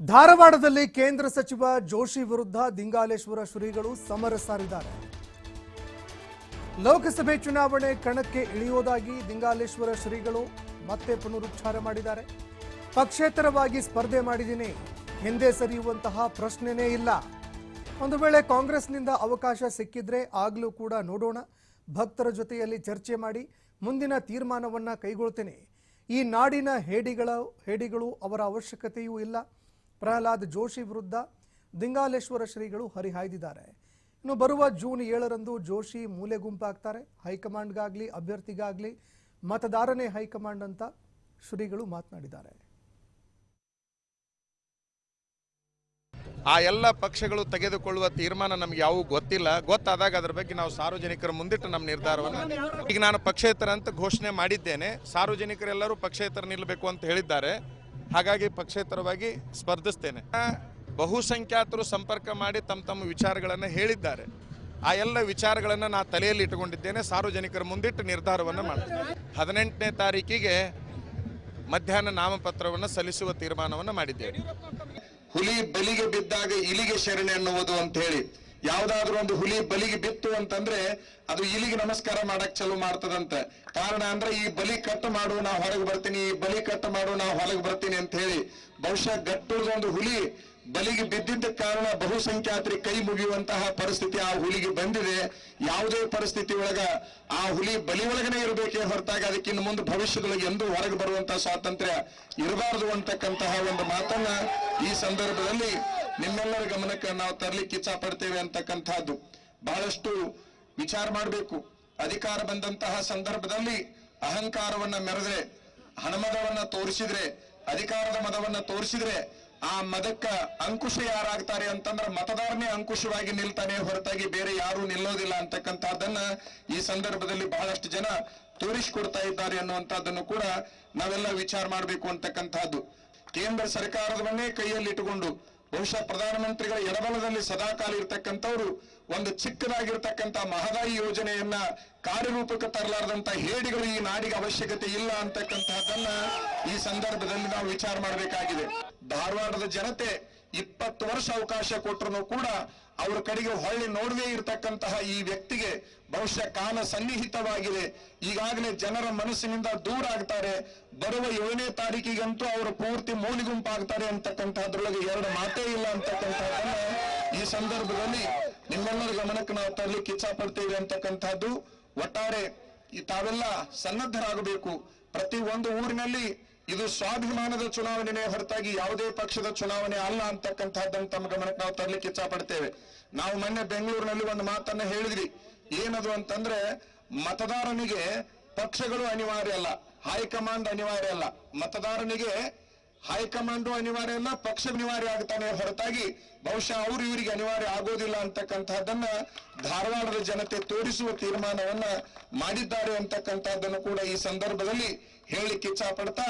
ಧಾರವಾಡದಲ್ಲಿ ಕೇಂದ್ರ ಸಚಿವ ಜೋಶಿ ವಿರುದ್ಧ ದಿಂಗಾಲೇಶ್ವರ ಶ್ರೀಗಳು ಸಮರ ಸಾರಿದ್ದಾರೆ. ಲೋಕಸಭೆ ಚುನಾವಣೆ ಕಣಕ್ಕೆ ಇಳಿಯೋದಾಗಿ ದಿಂಗಾಲೇಶ್ವರ ಶ್ರೀಗಳು ಮತ್ತೆ ಪುನರುಚ್ಚಾರ ಮಾಡಿದ್ದಾರೆ. ಪಕ್ಷೇತರವಾಗಿ ಸ್ಪರ್ಧೆ ಮಾಡಿದ್ದೀನಿ. ಹಿಂದೆ ಸರಿಯುವಂತಹ ಪ್ರಶ್ನೆನೇ ಇಲ್ಲ. ಒಂದು ವೇಳೆ ಕಾಂಗ್ರೆಸ್ನಿಂದ ಅವಕಾಶ ಸಿಕ್ಕಿದ್ರೆ ಆಗಲೂ ಕೂಡ ನೋಡೋಣ. ಭಕ್ತರ ಜೊತೆಯಲ್ಲಿ ಚರ್ಚೆ ಮಾಡಿ ಮುಂದಿನ ತೀರ್ಮಾನವನ್ನು ಕೈಗೊಳ್ತೇನೆ. ಈ ನಾಡಿನ ಹೇಡಿಗಳ ಹೇಡಿಗಳು ಅವರ ಅವಶ್ಯಕತೆಯೂ ಇಲ್ಲ. ಪ್ರಹ್ಲಾದ್ ಜೋಶಿ ವಿರುದ್ಧ ದಿಂಗಾಲೇಶ್ವರ ಶ್ರೀಗಳು ಹರಿಹಾಯ್ದಿದ್ದಾರೆ. ಇನ್ನು ಬರುವ ಜೂನ್ ಏಳರಂದು ಜೋಶಿ ಮೂಲೆ ಗುಂಪಾಗ್ತಾರೆ. ಹೈಕಮಾಂಡ್ಗಾಗ್ಲಿ, ಅಭ್ಯರ್ಥಿಗಾಗ್ಲಿ, ಮತದಾರನೇ ಹೈಕಮಾಂಡ್ ಅಂತ ಶ್ರೀಗಳು ಮಾತನಾಡಿದ್ದಾರೆ. ಆ ಎಲ್ಲ ಪಕ್ಷಗಳು ತೆಗೆದುಕೊಳ್ಳುವ ತೀರ್ಮಾನ ನಮ್ಗೆ ಯಾವ ಗೊತ್ತಿಲ್ಲ. ಗೊತ್ತಾದಾಗ ಅದ್ರ ಬಗ್ಗೆ ನಾವು ಸಾರ್ವಜನಿಕರ ಮುಂದಿಟ್ಟು ನಮ್ಮ ನಿರ್ಧಾರವನ್ನು ಈಗ ನಾನು ಪಕ್ಷೇತರ ಅಂತ ಘೋಷಣೆ ಮಾಡಿದ್ದೇನೆ. ಸಾರ್ವಜನಿಕರೆಲ್ಲರೂ ಪಕ್ಷೇತರ ನಿಲ್ಲಬೇಕು ಅಂತ ಹೇಳಿದ್ದಾರೆ. ಹಾಗಾಗಿ ಪಕ್ಷೇತರವಾಗಿ ಸ್ಪರ್ಧಿಸ್ತೇನೆ. ಬಹುಸಂಖ್ಯಾತರು ಸಂಪರ್ಕ ಮಾಡಿ ತಮ್ಮ ತಮ್ಮ ವಿಚಾರಗಳನ್ನು ಹೇಳಿದ್ದಾರೆ. ಆ ಎಲ್ಲ ವಿಚಾರಗಳನ್ನು ನಾ ತಲೆಯಲ್ಲಿ ಇಟ್ಟುಕೊಂಡಿದ್ದೇನೆ. ಸಾರ್ವಜನಿಕರ ಮುಂದಿಟ್ಟು ನಿರ್ಧಾರವನ್ನು ಮಾಡ್ತೇನೆ. ಹದಿನೆಂಟನೇ ತಾರೀಕಿಗೆ ಮಧ್ಯಾಹ್ನ ನಾಮಪತ್ರವನ್ನು ಸಲ್ಲಿಸುವ ತೀರ್ಮಾನವನ್ನು ಮಾಡಿದ್ದೇವೆ ಹುಲಿ ಬಲಿಗೆ ಬಿದ್ದಾಗ ಇಲಿಗೆ ಶರಣೆ ಅನ್ನುವುದು ಅಂತ ಹೇಳಿ ಯಾವ್ದಾದ್ರು ಒಂದು ಹುಲಿ ಬಲಿಗೆ ಬಿತ್ತು ಅಂತಂದ್ರೆ ಅದು ಇಲಿಗೆ ನಮಸ್ಕಾರ ಮಾಡಕ್ ಚಲೋ ಮಾಡ್ತದಂತ. ಕಾರಣ ಅಂದ್ರೆ ಈ ಬಲಿ ಕಟ್ ಮಾಡು ನಾ ಹೊರಗೆ ಬರ್ತೀನಿ, ಈ ಬಲಿ ಕಟ್ ಮಾಡು ನಾ ಹೊರಗೆ ಬರ್ತೀನಿ ಅಂತ ಹೇಳಿ. ಬಹುಶಃ ಗಟ್ಟುಳ್ದ ಒಂದು ಹುಲಿ ಬಲಿಗೆ ಬಿದ್ದಿದ್ದ ಕಾರಣ ಬಹುಸಂಖ್ಯಾತರಿ ಕೈ ಮುಗಿಯುವಂತಹ ಪರಿಸ್ಥಿತಿ ಆ ಹುಲಿಗೆ ಬಂದಿದೆ. ಯಾವುದೇ ಪರಿಸ್ಥಿತಿ ಒಳಗ ಆ ಹುಲಿ ಬಲಿ ಒಳಗನೆ ಇರಬೇಕೇ ಹೊರತಾಗಿ ಅದಕ್ಕಿಂತ ಮುಂದೆ ಭವಿಷ್ಯದೊಳಗೆ ಎಂದೂ ಹೊರಗೆ ಬರುವಂತಹ ಸ್ವಾತಂತ್ರ್ಯ ಇರಬಾರದು ಅಂತಕ್ಕಂತಹ ಒಂದು ಮಾತನ್ನ ಈ ಸಂದರ್ಭದಲ್ಲಿ ನಿಮ್ಮೆಲ್ಲರ ಗಮನಕ್ಕೆ ನಾವು ತರಲಿಕ್ಕೆ ಇಚ್ಛಾ ಪಡ್ತೇವೆ ಅಂತಕ್ಕಂತಹದ್ದು ಬಹಳಷ್ಟು ವಿಚಾರ ಮಾಡಬೇಕು. ಅಧಿಕಾರ ಬಂದಂತಹ ಸಂದರ್ಭದಲ್ಲಿ ಅಹಂಕಾರವನ್ನ ಮೆರೆದ್ರೆ, ಹಣಮದವನ್ನ ತೋರಿಸಿದ್ರೆ, ಅಧಿಕಾರದ ಮದವನ್ನ ತೋರಿಸಿದ್ರೆ ಆ ಮದಕ್ಕ ಅಂಕುಶ ಯಾರಾಗ್ತಾರೆ ಅಂತಂದ್ರೆ ಮತದಾರನೇ ಅಂಕುಶವಾಗಿ ನಿಲ್ತಾನೆ ಹೊರತಾಗಿ ಬೇರೆ ಯಾರು ನಿಲ್ಲೋದಿಲ್ಲ ಅಂತಕ್ಕಂಥದ್ದನ್ನ ಈ ಸಂದರ್ಭದಲ್ಲಿ ಬಹಳಷ್ಟು ಜನ ತೋರಿಸಿಕೊಡ್ತಾ ಇದ್ದಾರೆ ಅನ್ನುವಂಥದ್ದನ್ನು ಕೂಡ ನಾವೆಲ್ಲ ವಿಚಾರ ಮಾಡಬೇಕು ಅಂತಕ್ಕಂಥದ್ದು. ಕೇಂದ್ರ ಸರ್ಕಾರದವನ್ನೇ ಕೈಯಲ್ಲಿ ಇಟ್ಟುಕೊಂಡು ಬಹುಶಃ ಪ್ರಧಾನಮಂತ್ರಿಗಳ ಎಡಬಲದಲ್ಲಿ ಸದಾಕಾಲ ಇರ್ತಕ್ಕಂಥವ್ರು ಒಂದು ಚಿಕ್ಕದಾಗಿರ್ತಕ್ಕಂಥ ಮಹದಾಯಿ ಯೋಜನೆಯನ್ನ ಕಾರ್ಯರೂಪಕ್ಕೆ ತರಲಾರದಂತ ಹೇಡಿಗಳು ಈ ನಾಡಿಗೆ ಅವಶ್ಯಕತೆ ಇಲ್ಲ ಅಂತಕ್ಕಂಥದ್ದನ್ನ ಈ ಸಂದರ್ಭದಲ್ಲಿ ನಾವು ವಿಚಾರ ಮಾಡಬೇಕಾಗಿದೆ. ಧಾರವಾಡದ ಜನತೆ ಇಪ್ಪತ್ತು ವರ್ಷ ಅವಕಾಶ ಕೊಟ್ಟರು ಕೂಡ ಅವರ ಕಡೆಗೆ ಹೊಳ್ಳಿ ನೋಡದೇ ಇರತಕ್ಕಂತಹ ಈ ವ್ಯಕ್ತಿಗೆ ಬಹುಶಃ ಕಾಲ ಸನ್ನಿಹಿತವಾಗಿದೆ. ಈಗಾಗಲೇ ಜನರ ಮನಸ್ಸಿನಿಂದ ದೂರ ಆಗ್ತಾರೆ. ಬರುವ ಏಳನೇ ತಾರೀಕಿಗಂತೂ ಅವರು ಪೂರ್ತಿ ಮೂಲಿಗುಂಪಾಗ್ತಾರೆ ಅಂತಕ್ಕಂತಹದ್ರೊಳಗೆ ಎರಡು ಮಾತೇ ಇಲ್ಲ ಅಂತಕ್ಕಂತಹದನ್ನ ಈ ಸಂದರ್ಭದಲ್ಲಿ ನಿಮ್ಮೆಲ್ಲರ ಗಮನಕ್ಕೆ ನಾವು ತರಲಿಕ್ಕೆ ಇಚ್ಛಾ ಪಡ್ತೇವೆ ಅಂತಕ್ಕಂತಹದ್ದು ಒಟ್ಟಾರೆ ತಾವೆಲ್ಲ ಸನ್ನದ್ಧರಾಗಬೇಕು. ಪ್ರತಿ ಒಂದು ಊರಿನಲ್ಲಿ ಇದು ಸ್ವಾಭಿಮಾನದ ಚುನಾವಣೆನೇ ಹೊರತಾಗಿ ಯಾವುದೇ ಪಕ್ಷದ ಚುನಾವಣೆ ಅಲ್ಲ ಅಂತಕ್ಕಂತಹದ್ದನ್ನು ತಮ್ಮ ಗಮನಕ್ಕೆ ನಾವು ತರಲಿಕ್ಕೆ ಇಚ್ಛಾ ಪಡ್ತೇವೆ ನಾವು ಮೊನ್ನೆ ಬೆಂಗಳೂರಿನಲ್ಲಿ ಒಂದು ಮಾತನ್ನ ಹೇಳಿದ್ರಿ ಏನದು ಅಂತಂದ್ರೆ, ಮತದಾರನಿಗೆ ಪಕ್ಷಗಳು ಅನಿವಾರ್ಯ ಅಲ್ಲ, ಹೈಕಮಾಂಡ್ ಅನಿವಾರ್ಯ ಅಲ್ಲ. ಮತದಾರನಿಗೆ ಹೈಕಮಾಂಡು ಅನಿವಾರ್ಯ ಅಲ್ಲ, ಪಕ್ಷ ಅನಿವಾರ್ಯ ಆಗ್ತಾನೆ ಹೊರತಾಗಿ ಬಹುಶಃ ಅವರು ಇವರಿಗೆ ಅನಿವಾರ್ಯ ಆಗೋದಿಲ್ಲ ಅಂತಕ್ಕಂತಹದ್ದನ್ನ ಧಾರವಾಡದ ಜನತೆ ತೋರಿಸುವ ತೀರ್ಮಾನವನ್ನ ಮಾಡಿದ್ದಾರೆ ಅಂತಕ್ಕಂತಹದ್ದನ್ನು ಕೂಡ ಈ ಸಂದರ್ಭದಲ್ಲಿ ಹೇಳಿ ಇಚ್ಛಾ ಪಡ್ತಾ